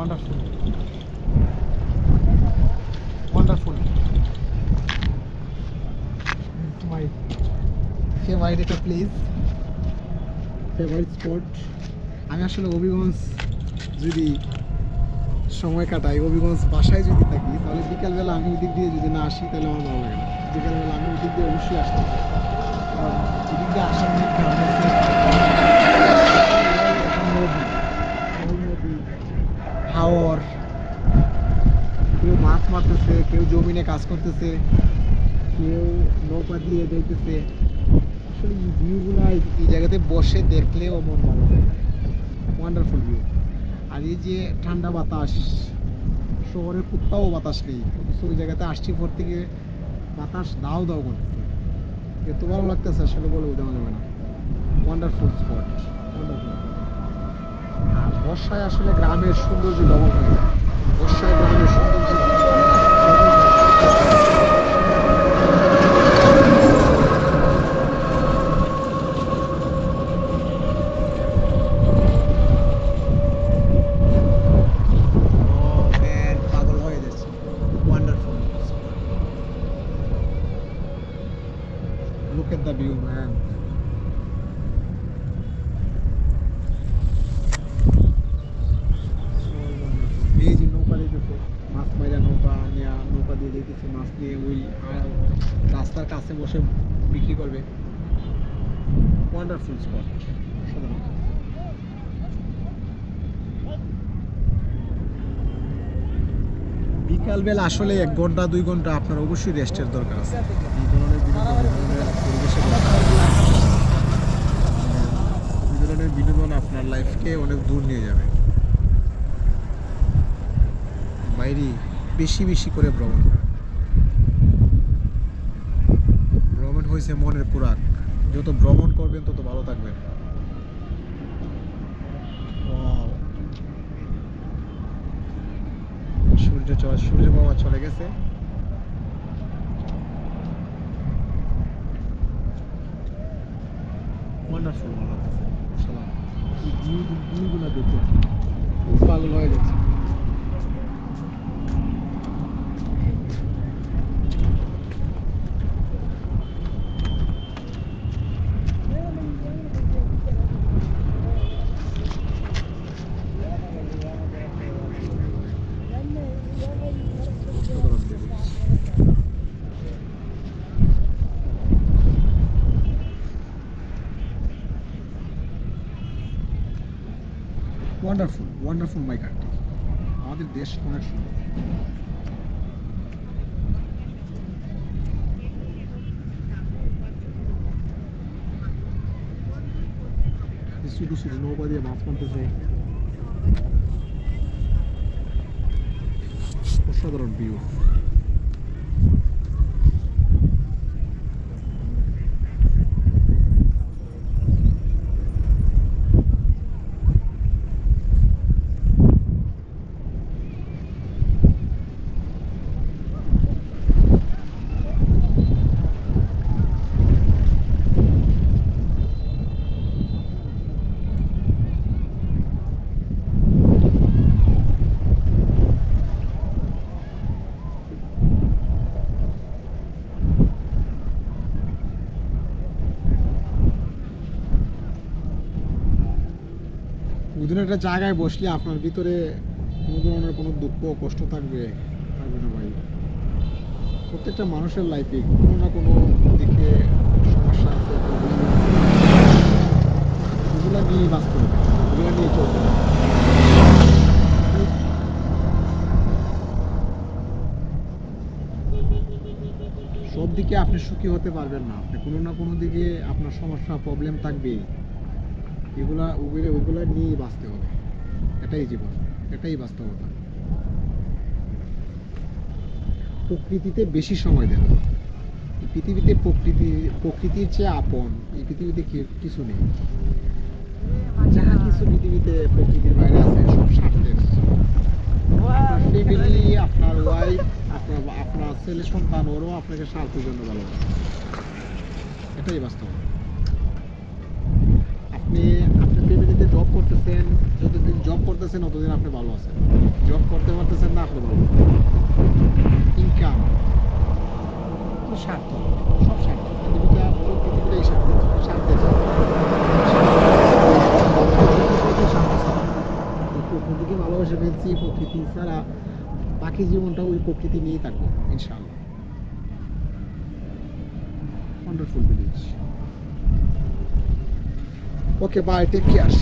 Wonderful wonderful my favourite একটা favourite spot আমি আসলে হবিগঞ্জ যদি সময় কাটাই, হবিগঞ্জ বাসায় যদি থাকি, তাহলে বিকালবেলা আমি ওদিক দিয়ে যদি না আসি, তাহলে আমার ভালো লাগে না। বিকালবেলা আমি ওদিক দিয়ে অবশ্যই আসতে। কারণ ওদিক দিয়ে আসার হাওর কেউ মাছ মারতেছে, কেউ জমিনে কাজ করতেছে, কেউ নৌকা দিয়ে দেখতেছে আসলে এই ভিউগুলো এই জায়গাতে বসে দেখলেও মন ভালো ওয়ান্ডারফুল ভিউ আর এই যে ঠান্ডা বাতাস শহরে কুত্তাও বাতাস নেই ওই জায়গাতে আসছি পর থেকে বাতাস দাও দাও করতেছে। এত ভালো লাগতেছে, আসলে বলে বোঝানো যাবে না। ওয়ান্ডারফুল স্পট ওয়ান্ডারফুল বর্ষায় আসলে গ্রামের সৌন্দর্য ডবল হয়ে যায় বর্ষায় গ্রামের সৌন্দর্য Look at the view, man. এই যে নৌকা দিতেছে মাছ মাইরা নৌকা নিয়ে দিয়ে যেতেছে মাছ নিয়ে ওই রাস্তার কাছে বসে বিক্রি করবে। ওয়ান্ডারফুল স্পট সাধারণত। বিকালবেলা আসলে এক ঘণ্টা, দুই ঘণ্টা আপনার অবশ্যই রেস্টের দরকার আছে। এই ধরনের বিনোদন ধরনের বিনোদন আপনার লাইফকে অনেক দূর নিয়ে যাবে। বাইরে বেশি বেশি করে ভ্রমণ করেন ভ্রমণ হয়েছে মনের পুরাক যত ভ্রমণ করবেন, তত ভালো থাকবেন. সূর্য সূর্য বাবা চলে গেছে। ওয়ান্ডারফুল ভালো লাগতেছে সালাম। পাগল হয়ে যাচ্ছে ওয়ান্ডারফুল ওয়ান্ডারফুল মাই কান্ট্রি আমাদের দেশ অনেক সুন্দর। এই ছোটো ছোটো নৌকা দিয়ে মাছ মারতেছে অসাধারণ ভিউ ওই একটা জায়গায় বসলে আপনার ভিতরে কোনো ধরনের কোনো দুঃখ, কষ্ট থাকবে থাকবে না ভাই। প্রত্যেকটা মানুষের লাইফে কোনো না কোনো দিকে সমস্যা আছে। এগুলা নিয়েই বাঁচতে হবে, এগুলা চলতে সব দিকে আপনি সুখী হতে পারবেন না। আপনি কোনো না কোনো দিকে আপনার সমস্যা প্রবলেম থাকবেই। এগুলা ওগুলো ওইগুলা নিয়েই বাঁচতে হবে। এটাই জীবন, এটাই বাস্তবতা। প্রকৃতিতে বেশি সময় দেন। পৃথিবীতে প্রকৃতি, প্রকৃতির চেয়ে আপন, এই পৃথিবীতে কিছু নেই। যা কিছু পৃথিবীতে প্রকৃতির বাইরে আছে, সব স্বার্থের আপনার ফ্যামিলি আপনার ওয়াইফ আপনার আপনার ছেলে সন্তান, ওরও আপনাকে স্বার্থের জন্য ভালোবাসে। এটাই বাস্তব আপনি করতেছেন যতদিন জব করতেছেন ততদিন আপনি ভালো আছেন। জব করতে পারতেছেন না আপনি ভালো ইনকাম স্বার্থ। সব স্বার্থ। জীবিকা প্রকৃতিগুলো এই স্বার্থ। স্বার্থের প্রকৃতিকে ভালোবাসে ফেলছি প্রকৃতি ছাড়া বাকি জীবনটা ওই প্রকৃতি নিয়েই থাকবে ইনশাআল্লাহ। Wonderful village okay bye take care